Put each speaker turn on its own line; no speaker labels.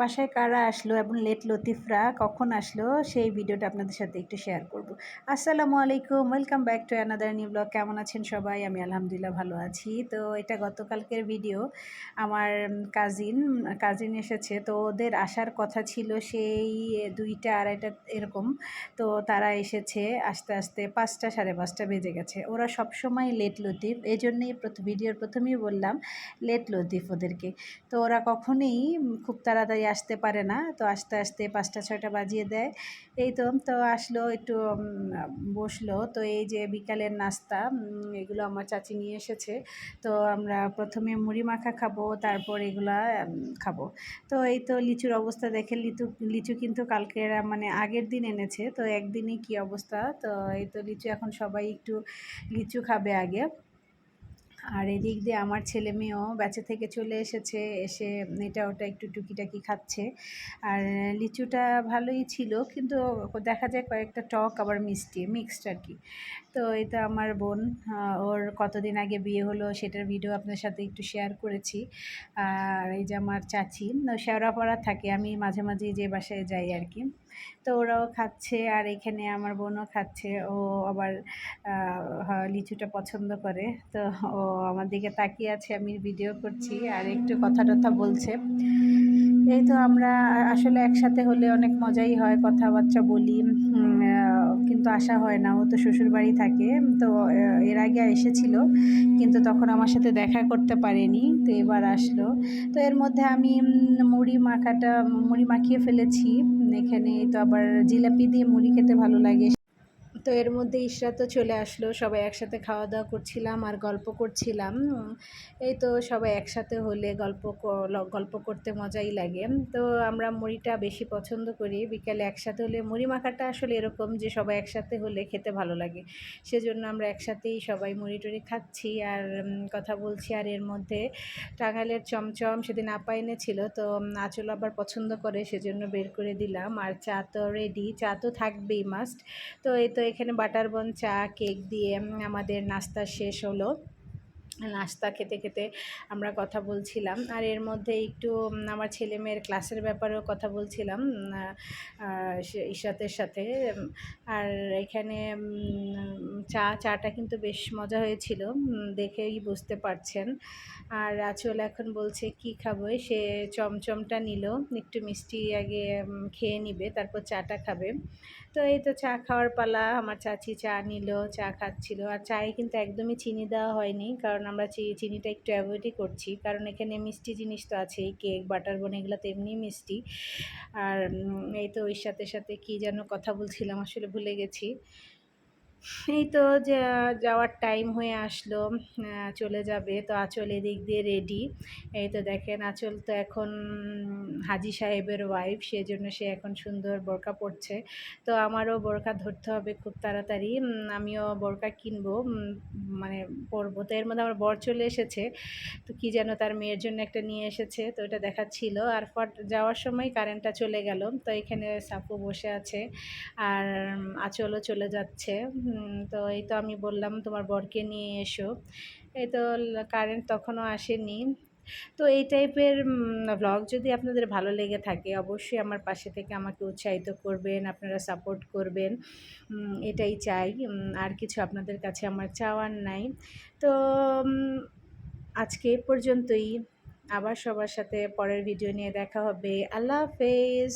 বাসায় কারা আসলো এবং লেট লতিফরা কখন আসলো, সেই ভিডিওটা আপনাদের সাথে একটু শেয়ার করব। আসসালামু আলাইকুম welcome back to another new blog কেমন আছেন সবাই? আমি আলহামদুলিল্লাহ ভালো আছি। তো এটা গতকালকের ভিডিও আমার কাজিন কাজিন এসেছে। তো ওদের আসার কথা ছিল সেই দুইটা আড়াইটা এরকম। তো তারা এসেছে আস্তে আস্তে পাঁচটা সাড়ে পাঁচটা বেজে গেছে। ওরা সবসময় লেট লতিফ। এই জন্যই ভিডিওর প্রথমেই বললাম লেট লতিফ ওদেরকে। তো ওরা কখনোই খুব তাড়াতাড়ি আসতে পারে না। তো আস্তে আস্তে পাঁচটা, ছয়টা বাজিয়ে দেয়। এই তো তো আসলো, একটু বসল। তো এই যে বিকালের নাস্তা এগুলো আমার চাচি নিয়ে এসেছে। তো আমরা প্রথমে মুড়ি মাখা খাব, তারপর এগুলা খাব। তো এই তো লিচুর অবস্থা দেখে লিচু লিচু কিন্তু কালকে মানে আগের দিন এনেছে। তো একদিনই কি অবস্থা? তো এই তো লিচু এখন সবাই একটু লিচু খাবে আগে। আর এদিক দিয়ে আমার ছেলে মেয়েও বেঁচে থেকে চলে এসেছে, এসে এটা ওটা একটু টুকিটাকি খাচ্ছে। আর লিচুটা ভালোই ছিল, কিন্তু দেখা যায় কয়েকটা টক আবার মিষ্টি মিক্সড আর কি। তো এটা আমার বোন ওর কতদিন আগে বিয়ে হলো সেটার ভিডিও আপনার সাথে একটু শেয়ার করেছি। আর এই যে আমার চাচি শেওড়াপাড়া থাকে, আমি মাঝে মাঝে যে বাসায় যাই আর কি। তো ওরাও খাচ্ছে আর এখানে আমার বোনও খাচ্ছে, ও আবার লিচুটা পছন্দ করে। তো ও আমার দিকে তাকিয়ে আছে আমি ভিডিও করছি আর একটু কথা টথা বলছে। এই তো আমরা আসলে একসাথে হলে অনেক মজাই হয়, কথাবার্তা বলি। কিন্তু আসা হয় না, ও তো শ্বশুর বাড়ি থাকে, তো এর আগে এসেছিল, কিন্তু তখন আমার সাথে দেখা করতে পারেনি, তো এবার আসলো। তো এর মধ্যে আমি মুড়ি মাখাটা, মুড়ি মাখিয়ে ফেলেছি, এখানে তো আবার জিলাপি দিয়ে মুড়ি খেতে ভালো লাগে তো এর মধ্যে তো চলে আসলো, সবাই একসাথে খাওয়া দাওয়া করছিলাম আর গল্প করছিলাম। এই তো সবাই একসাথে হলে গল্প গল্প করতে মজাই লাগে। তো আমরা মুড়িটা বেশি পছন্দ করি। বিকালে একসাথে হলে মুড়ি মাখাটা আসলে এরকম যে সবাই একসাথে হলে খেতে ভালো লাগে। সেজন্য আমরা একসাথেই সবাই মুড়ি টুড়ি খাচ্ছি আর কথা বলছি। আর এর মধ্যে টাঙ্গাইলের চমচম সেদিন আপা এনেছিল, তো আঁচল আবার পছন্দ করে সেজন্য বের করে দিলাম। আর চা তো রেডি চা তো থাকবেই মাস্ট তো এই তো এখানে বাটার বন চা কেক দিয়ে আমাদের নাস্তা শেষ হলো। নাস্তা খেতে খেতে আমরা কথা বলছিলাম। আর এর মধ্যে একটু আমার ছেলে মেয়ের ক্লাসের ব্যাপারেও কথা বলছিলাম ইশাতের সাথে। আর এখানে চা, চাটা কিন্তু বেশ মজা হয়েছিল দেখেই বুঝতে পারছেন। আর আচল এখন বলছে, কি খাব? সে চমচমটা নিল, একটু মিষ্টি আগে খেয়ে নিবে, তারপর চাটা খাবে। তো এই তো চা খাওয়ার পালা, আমার চাচি চা নিল, চা খাচ্ছিল। আর চায়ে কিন্তু একদমই চিনি দেওয়া হয়নি, কারণ আমরা চিনিটা একটু অ্যাভয়েডই করছি। কারণ এখানে মিষ্টি জিনিস তো আছেই কেক বাটার বোন এগুলো তো এমনি মিষ্টি। আর এই তো ওই সাথে সাথে কি যেন কথা বলছিলাম, আসলে ভুলে গেছি। এই তো যাওয়ার টাইম হয়ে আসলো চলে যাবে, তো আঁচল এদিক দিয়ে রেডি এই তো দেখেন, আঁচল তো এখন হাজি সাহেবের ওয়াইফ সেজন্য সে এখন সুন্দর বোরকা পরছে। তো আমারও বোরকা ধরতে হবে খুব তাড়াতাড়ি। আমিও বোরকা কিনবো মানে পরবো। তো এর মধ্যে আমার বর চলে এসেছে, তো কি যেন তার মেয়ের জন্য একটা নিয়ে এসেছে, তো এটা দেখাচ্ছিল। আর ফট, যাওয়ার সময় কারেন্টটা চলে গেল, তো এখানে সাপু বসে আছে, আর আঁচলও চলে যাচ্ছে। তো এই তো আমি বললাম তোমার বরকে নিয়ে এসো। এই তো কারেন্ট তখনও আসেনি। তো এই টাইপের ব্লগ যদি আপনাদের ভালো লেগে থাকে, অবশ্যই আমার পাশে থেকে আমাকে উৎসাহিত করবেন, আপনারা সাপোর্ট করবেন। এটাই চাই। আর কিছু আপনাদের কাছে আমার চাওয়ার নাই। তো আজকে পর্যন্তই। আবার সবার সাথে পরের ভিডিও নিয়ে দেখা হবে। আল্লাহ হাফেজ।